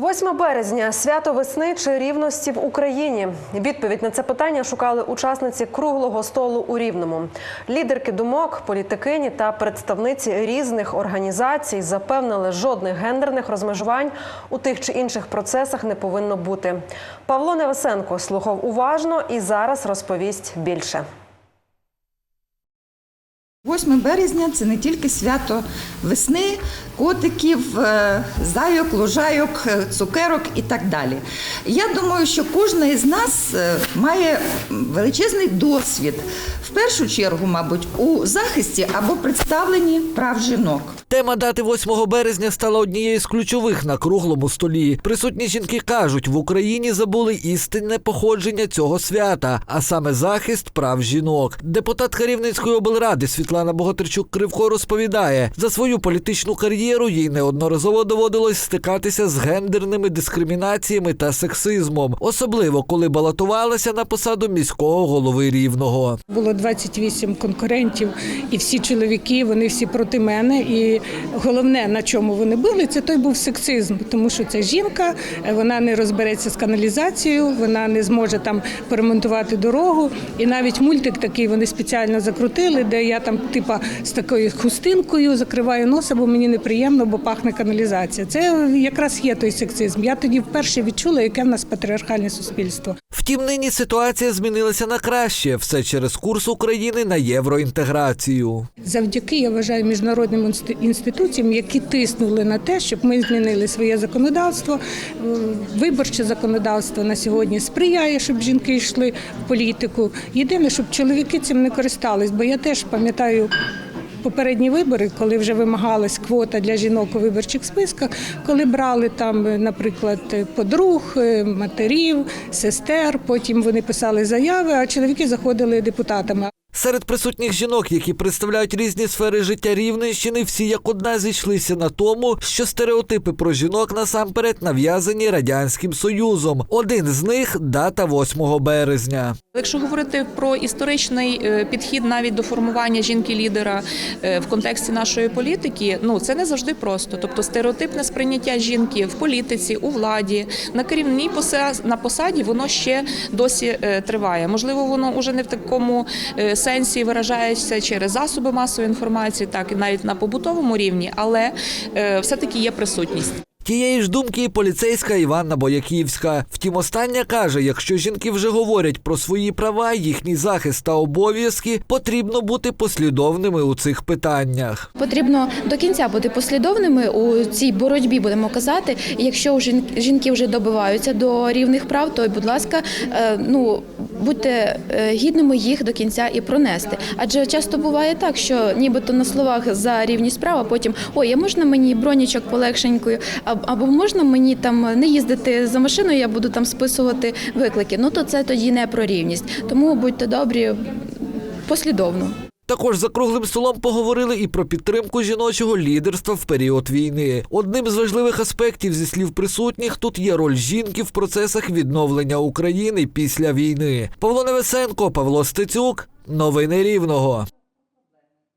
8 березня свято весни чи рівності в Україні. Відповідь на це питання шукали учасниці круглого столу у Рівному. Лідерки думок, політикині та представниці різних організацій запевнили, жодних гендерних розмежувань у тих чи інших процесах не повинно бути. Павло Невесенко слухав уважно і зараз розповість більше. 8 березня це не тільки свято весни, котиків, е, зайок, лужайок, е, цукерок і так далі. Я думаю, що кожна із нас е, має величезний досвід, в першу чергу, мабуть, у захисті або представленні прав жінок. Тема дати 8 березня стала однією з ключових на круглому столі. Присутні жінки кажуть, в Україні забули істинне походження цього свята, а саме захист прав жінок. Депутатка Рівненської облради Світлана Богатирчук Кривко розповідає, за свою політичну кар'єру їй неодноразово доводилось стикатися з гендерними дискримінаціями та сексизмом, особливо коли балотувалася на посаду міського голови рівного. Було 28 конкурентів, і всі чоловіки, вони всі проти мене. І головне, на чому вони були, це той був сексизм, тому що ця жінка, е, вона не розбереться з каналізацією, вона не зможе там поремонтувати дорогу. І навіть мультик такий вони спеціально закрутили, де я там, типа, з такою хустинкою закриваю носа, бо мені неприємно, бо пахне каналізація. Це якраз є той сексизм. Я тоді вперше відчула, яке в нас патріархальне суспільство. Втім, нині ситуація змінилася на краще все через курс України на євроінтеграцію. Завдяки я вважаю міжнародним інституціям, які тиснули на те, щоб ми змінили своє законодавство. Е, Виборче законодавство на сьогодні сприяє, щоб жінки йшли в політику. Єдине, щоб чоловіки цим не користались, бо я теж пам'ятаю. Попередні вибори, коли вже вимагалась квота для жінок у виборчих списках, коли брали там, е, наприклад, е, подруг, е, матерів, сестер, потім вони писали заяви, а чоловіки заходили депутатами. Серед присутніх жінок, які представляють різні сфери життя Рівненщини, всі як одна зійшлися на тому, що стереотипи про жінок насамперед нав'язані радянським союзом. Один з них дата 8 березня. Якщо говорити про історичний е, підхід навіть до формування жінки-лідера е, в контексті нашої політики, ну це не завжди просто. Тобто стереотипне сприйняття жінки в політиці, у владі, на керівній поса- на посаді, воно ще досі е, триває. Можливо, воно уже не в такому сенсі виражається через засоби масової інформації, так і навіть на побутовому рівні, але е, все-таки є присутність. Тієї ж думки і поліцейська Іванна Бояківська. Втім, остання каже, якщо жінки вже говорять про свої права, їхній захист та обов'язки, потрібно бути послідовними у цих питаннях. Потрібно до кінця бути послідовними у цій боротьбі, будемо казати. Якщо жінки вже добиваються до рівних прав, то, будь ласка, е, ну будьте е, гідними їх до кінця і пронести. Адже часто буває так, що нібито на словах за рівність права потім ой, а можна мені бронічок полегшенькою, або можна мені там не їздити за машиною, я буду там списувати виклики. Ну то це тоді не про рівність. Тому будьте добрі послідовно. Також за круглим столом поговорили і про підтримку жіночого лідерства в період війни. Одним з важливих аспектів зі слів присутніх тут є роль жінки в процесах відновлення України після війни. Павло Невесенко, Павло Стецюк. Новини Рівного.